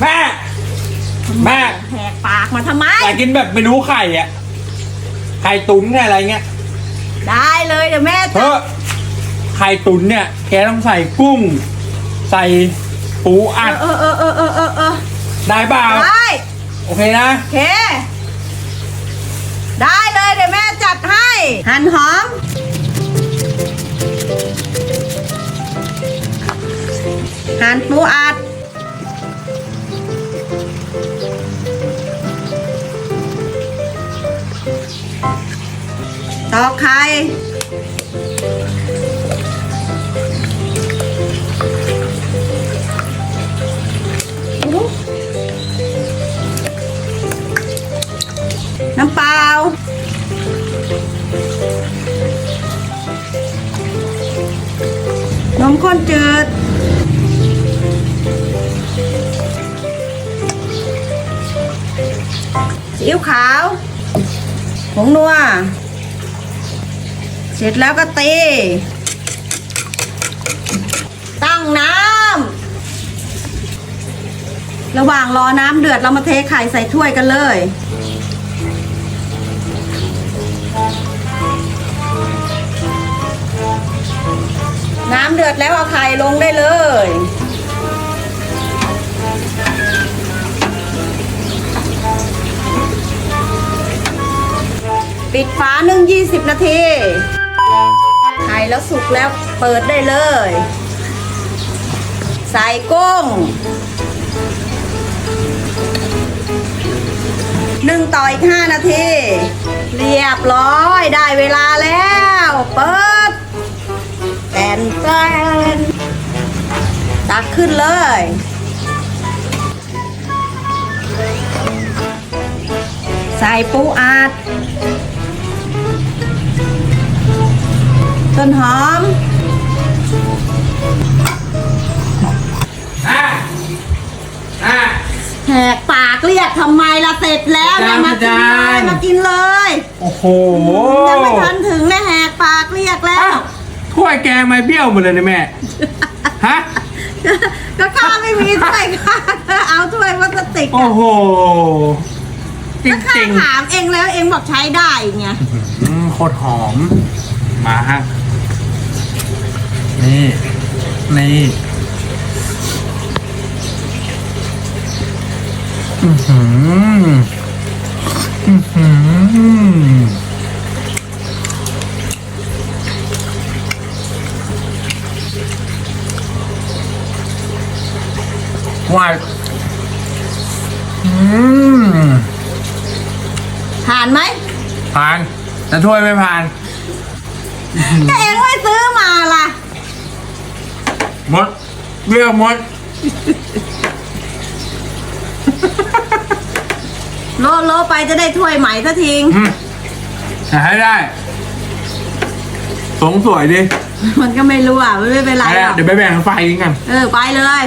แม่ แม่ แหกปากมาทำไม อยากกินแบบไม่รู้ไข่อะไข่ตุ๋นไข่อะไรเงี้ยได้เลยเดี๋ยวแม่เพจะราะไข่ตุ๋นเนี่ยแกต้องใส่กุ้ง ใส่ปูอัดเออเออเออเออเออเออได้เปล่าได้โอเคนะ โอเค ได้เลยเดี๋ยวแม่จัดให้ หั่นหอม หั่นปูอัด อกไข่น้ำเปล่านมข้นจืด ซีอิ๊วขาวผงนัว เสร็จแล้วก็ตีตั้งน้ำระหว่างรอน้ำเดือดเรามาเทไข่ใส่ถ้วยกันเลย น้ำเดือดแล้วเอาไข่ลงได้เลยปิดฝานึ่ง20 นาที แล้วสุกแล้วเปิดได้เลย ใส่กุ้งหนึ่งต่ออีก5นาที เรียบร้อยได้เวลาแล้ว เปิดแตนแตนตักขึ้นเลยใส่ปูอัด ต้นหอมอะอะแหกปากเรียกทำไมล่ะเสร็จแล้วเนี่ยมากินเลอาจารย์ยมากินเลยโอ้โหยังไม่ทันถึงนะแหกปากเรียกแล้วถ้วยแกไม่เบี้ยวหมดเลยนะแม่ฮะก็ข้าไม่มีถ้วยข้าเอาถ้วยพลาสติกโอ้อะโหจก็ข้าริงถามเองแล้วเองบอกใช้ได้ไงๆอืมโคตรหอมมาฮะ นี่ นี่ อือหือ อือหือวายอืมผ่านไหมผ่านแต่ถ้วยไม่ผ่าน ก็เองไม่ซื้อมาล่ะ หมด เรียกหมดโลโลไปจะได้ถ้วยใหม่สักทีอืมแต่ให้ได้ สงสวยดิมันก็ไม่รู้อะมันไม่เป็นไรหรอกเดี๋ยวไปแบ่งไฟกินกัน เออ ไปเลย